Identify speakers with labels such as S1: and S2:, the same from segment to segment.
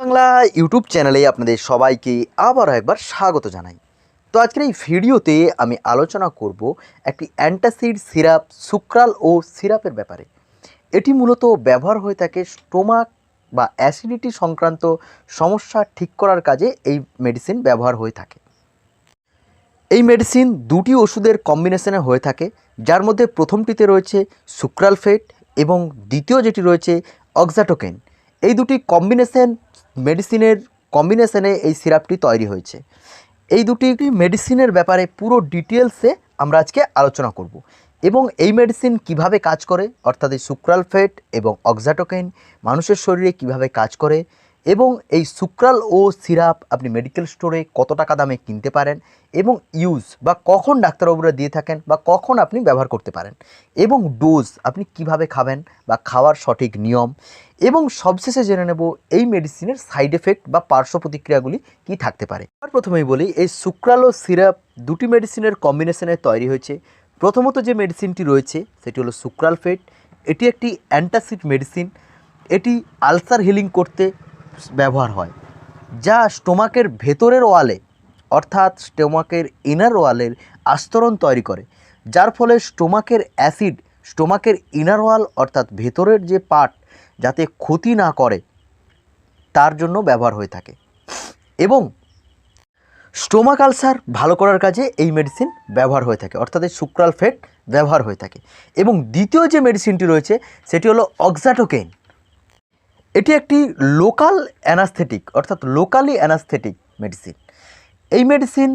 S1: Bangla YouTube চ্যানেলে আপনাদের সবাইকে আবারও একবার স্বাগত জানাই। তো আজকের এই ভিডিওতে আমি আলোচনা করব একটি অ্যান্টাসিড সিরাপ সুক্রাল ও সিরাপের ব্যাপারে। এটি মূলত ব্যবহার হয়ে থাকে স্টোমাক বা অ্যাসিডিটি সংক্রান্ত সমস্যা ঠিক করার কাজে এই মেডিসিন ব্যবহার হয়ে থাকে। এই মেডিসিন দুটি ওষুধের কম্বিনেশনে হয়ে থাকে, যার মধ্যে প্রথমটিতে রয়েছে সুক্রালফেট এবং দ্বিতীয় যেটি রয়েছে অক্সাটোকেন। এই দুটি কম্বিনেশন মেডিসিনের কম্বিনেশনে এই সিরাপটি তৈরি হয়েছে। এই দুটি মেডিসিনের ব্যাপারে পুরো ডিটেলসে আমরা আজকে আলোচনা করব এবং এই মেডিসিন কীভাবে কাজ করে, অর্থাৎ এই সুক্রালফেট এবং অক্সাটোকেন মানুষের শরীরে কীভাবে কাজ করে এবং এই সুক্রাল ও সিরাপ আপনি মেডিকেল স্টোরে কত টাকা দামে কিনতে পারেন এবং ইউজ বা কখন ডাক্তারবাবুরা দিয়ে থাকেন বা কখন আপনি ব্যবহার করতে পারেন এবং ডোজ আপনি কীভাবে খাবেন বা খাওয়ার সঠিক নিয়ম এবং সবশেষে জেনে নেব এই মেডিসিনের সাইড এফেক্ট বা পার্শ্ব প্রতিক্রিয়াগুলি কি থাকতে পারে। আর প্রথমেই বলি, এই সুক্রাল সিরাপ দুটি মেডিসিনের কম্বিনেশনে তৈরি হয়েছে। প্রথমত যে মেডিসিনটি রয়েছে, সেটি হলো সুক্রালফেট এটি একটি অ্যান্টাসিড মেডিসিন এটি আলসার হিলিং করতে ব্যবহার হয়, যা স্টোমাকের ভেতরের ওয়ালে, অর্থাৎ স্টোমাকের ইনার ওয়ালের আস্তরণ তৈরি করে, যার ফলে স্টোমাকের অ্যাসিড স্টোমাকের ইনার ওয়াল অর্থাৎ ভেতরের যে পার্ট যাতে ক্ষতি না করে, তার জন্য ব্যবহার হয়ে থাকে। এবং স্টোমাক আলসার ভালো করার কাজে এই মেডিসিন ব্যবহার হয়ে থাকে, অর্থাৎ এই সুক্রাল ফেট ব্যবহার হয়ে থাকে। এবং দ্বিতীয় যে মেডিসিনটি রয়েছে, সেটি হলো অক্সাটোকেন এটি একটি লোকাল অ্যানাস্থেটিক অর্থাৎ লোকালি অ্যানাস্থেটিক মেডিসিন এই মেডিসিন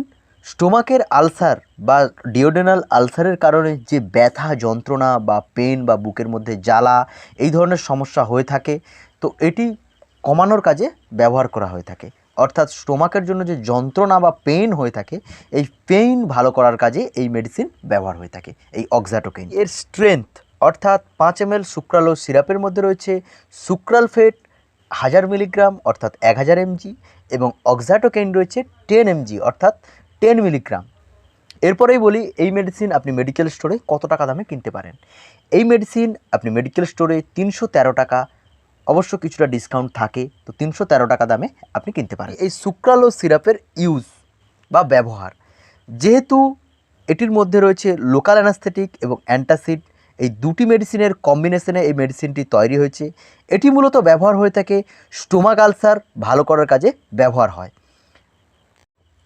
S1: স্টোমাকের আলসার বা ডিওডেনাল আলসারের কারণে যে ব্যথা, যন্ত্রণা বা পেন বা বুকের মধ্যে জ্বালা, এই ধরনের সমস্যা হয়ে থাকে, তো এটি কমানোর কাজে ব্যবহার করা হয়ে থাকে। অর্থাৎ স্টোমাকের জন্য যে যন্ত্রণা বা পেইন হয়ে থাকে, এই পেইন ভালো করার কাজে এই মেডিসিন ব্যবহার হয়ে থাকে, এই অক্সাটোকেন এর স্ট্রেংথ, অর্থাৎ পাঁচ এম এল সুক্রালো সিরাপের মধ্যে রয়েছে সুক্রালফেট হাজার মিলিগ্রাম, অর্থাৎ এক হাজার এমজি, এবং অক্সাটোকেন রয়েছে টেন এমজি, অর্থাৎ টেন মিলিগ্রাম। এরপরেই বলি, এই মেডিসিন আপনি মেডিকেল স্টোরে কত টাকা দামে কিনতে পারেন? এই মেডিসিন আপনি মেডিকেল স্টোরে তিনশো তেরো টাকা, অবশ্য কিছুটা ডিসকাউন্ট থাকে, তো তিনশো তেরো টাকা দামে আপনি কিনতে পারেন। এই সুক্রালো সিরাপের ইউজ বা ব্যবহার, যেহেতু এটির মধ্যে রয়েছে লোকাল অ্যানাস্থেটিক এবং অ্যান্টাসিড এই দুটি মেডিসিনের কম্বিনেশনে এই মেডিসিনটি তৈরি হয়েছে। এটি মূলত ব্যবহার হয়ে থাকে স্টোমাক আলসার ভালো করার কাজে ব্যবহার হয়।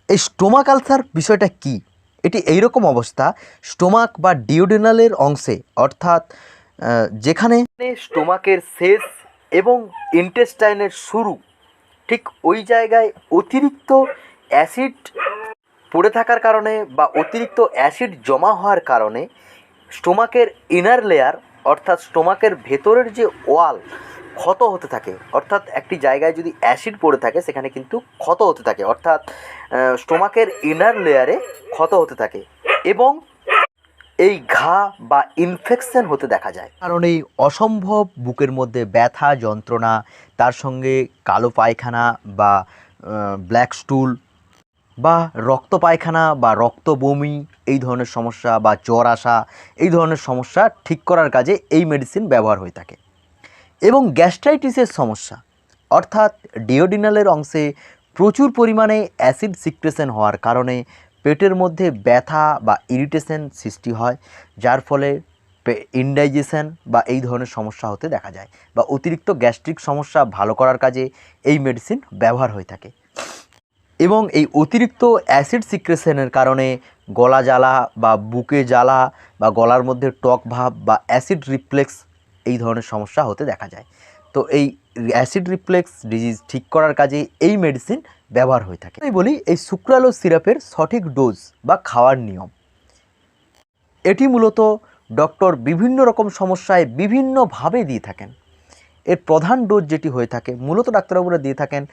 S1: এই স্টোমাক আলসার বিষয়টা কি? এটি এইরকম অবস্থা, স্টোমাক বা ডিওডেনালের অংশে, অর্থাৎ যেখানে স্টোমাকের শেষ এবং ইন্টেস্টাইনের শুরু, ঠিক ওই জায়গায় অতিরিক্ত অ্যাসিড পড়ে থাকার কারণে বা অতিরিক্ত অ্যাসিড জমা হওয়ার কারণে, স্টোমাকের ইনার লেয়ার, অর্থাৎ স্টোমাকের ভেতরের যে ওয়াল ক্ষত হতে থাকে। অর্থাৎ একটি জায়গায় যদি অ্যাসিড পড়ে থাকে, সেখানে কিন্তু ক্ষত হতে থাকে। অর্থাৎ স্টোমাকের ইনার লেয়ারে ক্ষত হতে থাকে এবং এই ঘা বা ইনফেকশন হতে দেখা যায়। কারণ এই অসম্ভব বুকের মধ্যে ব্যথা, যন্ত্রণা, তার সঙ্গে কালো পায়খানা বা ব্ল্যাক স্টুল বা রক্ত পায়খানা বা রক্ত বমি, এই ধরনের সমস্যা বা জ্বর আসা, এই ধরনের সমস্যা ঠিক করার কাজে এই মেডিসিন ব্যবহার হয়ে থাকে। এবং গ্যাস্ট্রাইটিসের সমস্যা, অর্থাৎ ডিওডিনালের অংশে প্রচুর পরিমাণে অ্যাসিড সিক্রেশন হওয়ার কারণে পেটের মধ্যে ব্যথা বা ইরিটেশন সৃষ্টি হয়, যার ফলে ইনডাইজেশন বা এই ধরনের সমস্যা হতে দেখা যায় বা অতিরিক্ত গ্যাস্ট্রিক সমস্যা ভালো করার কাজে এই মেডিসিন ব্যবহার হয়ে থাকে। এবং এই অতিরিক্ত অ্যাসিড সিক্রেশনের কারণে গলা জ্বালা বা বুকে জ্বালা বা গলার মধ্যে টক ভাব বা অ্যাসিড রিফ্লেক্স এই ধরনের সমস্যা হতে দেখা যায়। তো এই অ্যাসিড রিফ্লেক্স ডিজিজ ঠিক করার কাজে এই মেডিসিন ব্যবহার হয়ে থাকে। আমি বলি এই সুক্রালো সিরাপের সঠিক ডোজ বা খাওয়ার নিয়ম। এটি মূলত ডক্টর বিভিন্ন রকম সমস্যায় বিভিন্নভাবে দিয়ে থাকেন। এর প্রধান ডোজ যেটি হয়ে থাকে, মূলত ডাক্তারবাবুরা দিয়ে থাকেন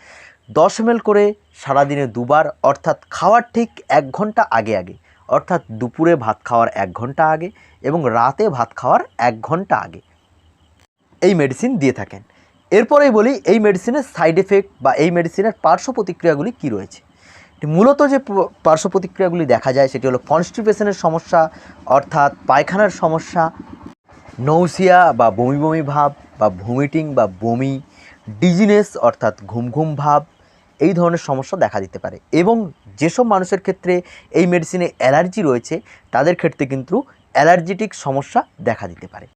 S1: দশ এম করে সারাদিনে দুবার, অর্থাৎ খাওয়ার ঠিক এক ঘণ্টা আগে আগে। অর্থাৎ দুপুরে ভাত খাওয়ার এক ঘণ্টা আগে এবং রাতে ভাত খাওয়ার এক ঘণ্টা আগে। এই মেডিসিন দিয়ে থাকেন। এরপরেই বলি, এই মেডিসিনের সাইড এফেক্ট বা এই মেডিসিনের পার্শ্ব প্রতিক্রিয়াগুলি কী রয়েছে? মূলত যে পার্শ্ব প্রতিক্রিয়াগুলি দেখা যায়, সেটি হলো কনস্টিপেশনের সমস্যা, অর্থাৎ পায়খানার সমস্যা নৌসিয়া বা বমি বমি ভাব বা ভমিটিং বা বমি ডিজিনেস অর্থাৎ ঘুম ঘুম ভাব, এই ধরনের সমস্যা দেখা দিতে পারে। এবং যেসব মানুষের ক্ষেত্রে এই মেডিসিনে অ্যালার্জি রয়েছে, তাদের ক্ষেত্রে কিন্তু অ্যালার্জিটিক সমস্যা দেখা দিতে পারে।